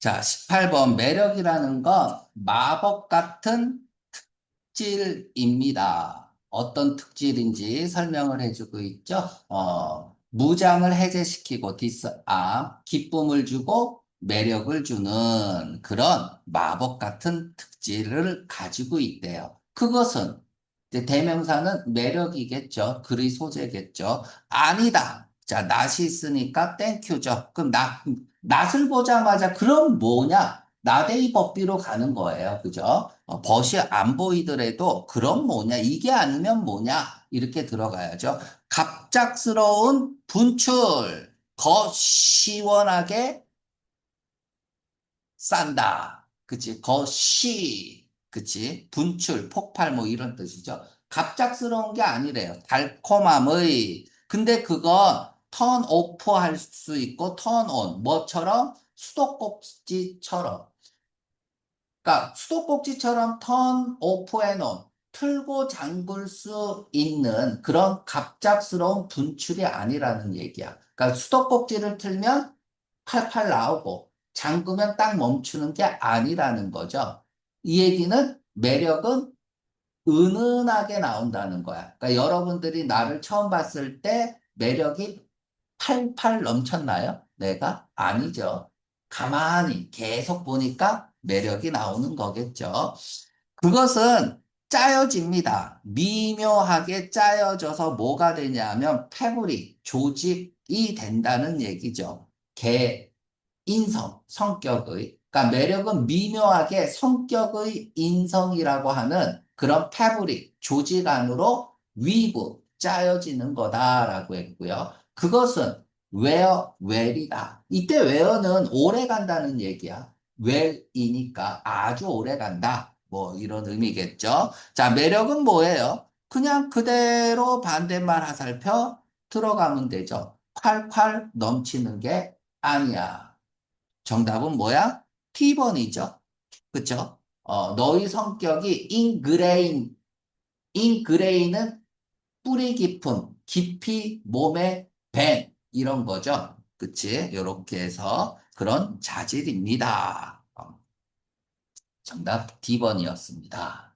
자, 18번 매력이라는 건 마법 같은 특질입니다. 어떤 특질인지 설명을 해주고 있죠. 어, 무장을 해제시키고 디스암, 기쁨을 주고 매력을 주는 그런 마법 같은 특질을 가지고 있대요. 그것은 대명사는 매력이겠죠. 글의 소재겠죠. 아니다. 자, 낫이 있으니까 땡큐죠. 그럼 나, 낫을 보자마자 그럼 뭐냐? 나데이 법비로 가는 거예요. 그죠? 어, 벗이 안 보이더라도 그럼 뭐냐? 이게 아니면 뭐냐? 이렇게 들어가야죠. 갑작스러운 분출. 거 시원하게 싼다. 그치? 거 시. 그치? 분출, 폭발 뭐 이런 뜻이죠. 갑작스러운 게 아니래요. 달콤함의. 근데 그건 턴 오프 할 수 있고 턴 온. 뭐처럼? 수도꼭지처럼. 그러니까 수도꼭지처럼 턴 오프 해놓은 틀고 잠글 수 있는 그런 갑작스러운 분출이 아니라는 얘기야. 그러니까 수도꼭지를 틀면 팔팔 나오고 잠그면 딱 멈추는 게 아니라는 거죠. 이 얘기는 매력은 은은하게 나온다는 거야. 그러니까 여러분들이 나를 처음 봤을 때 매력이 팔팔 넘쳤나요? 내가? 아니죠. 가만히 계속 보니까 매력이 나오는 거겠죠. 그것은 짜여집니다. 미묘하게 짜여져서 뭐가 되냐면 패브릭, 조직이 된다는 얘기죠. 개, 인성, 성격의. 그러니까 매력은 미묘하게 성격의 인성이라고 하는 그런 패브릭, 조직 안으로 위브, 짜여지는 거다라고 했고요. 그것은 where, where이다. 이때 where는 오래 간다는 얘기야. well이니까 아주 오래 간다. 뭐 이런 의미겠죠. 자, 매력은 뭐예요? 그냥 그대로 반대말 하살펴 들어가면 되죠. 콸콸 넘치는 게 아니야. 정답은 뭐야? T번이죠. 그쵸? 어, 너희 성격이 ingrain, ingrain은 뿌리 깊은, 깊이 몸에 밴, 이런 거죠. 그치? 요렇게 해서 그런 자질입니다. 어, 정답 D번이었습니다.